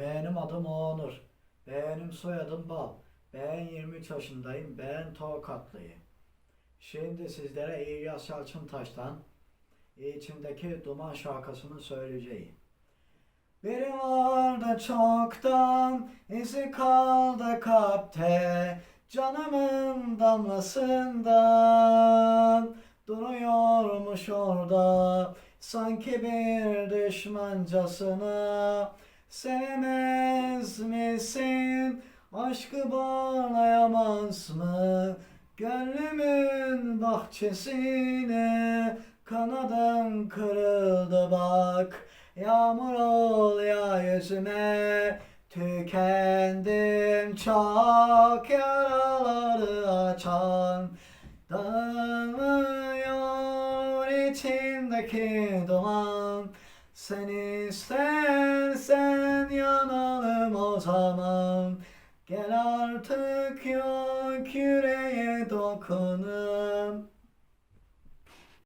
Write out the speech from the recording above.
benim adım Onur. Benim soyadım Bal. Ben 23 yaşındayım. Ben Tokatlıyım. Şimdi sizlere İlyas Yalçıntaş'tan içimdeki duman şarkısını söyleyeceğim. Biri vardı çoktan, izi kaldı kalpte, canımın damlasından duruyormuş orada, sanki bir düşmancasına. Sevmez misin, aşkı bağlayamaz mı? Gönlümün bahçesine kanadım kırıldı bak. Yağmur ol ya yüzüme Tükendim çok yaraları açan Dağılıyor içimdeki duman Sen istersen yanalım o zaman. Gel artık yok yüreğe dokunun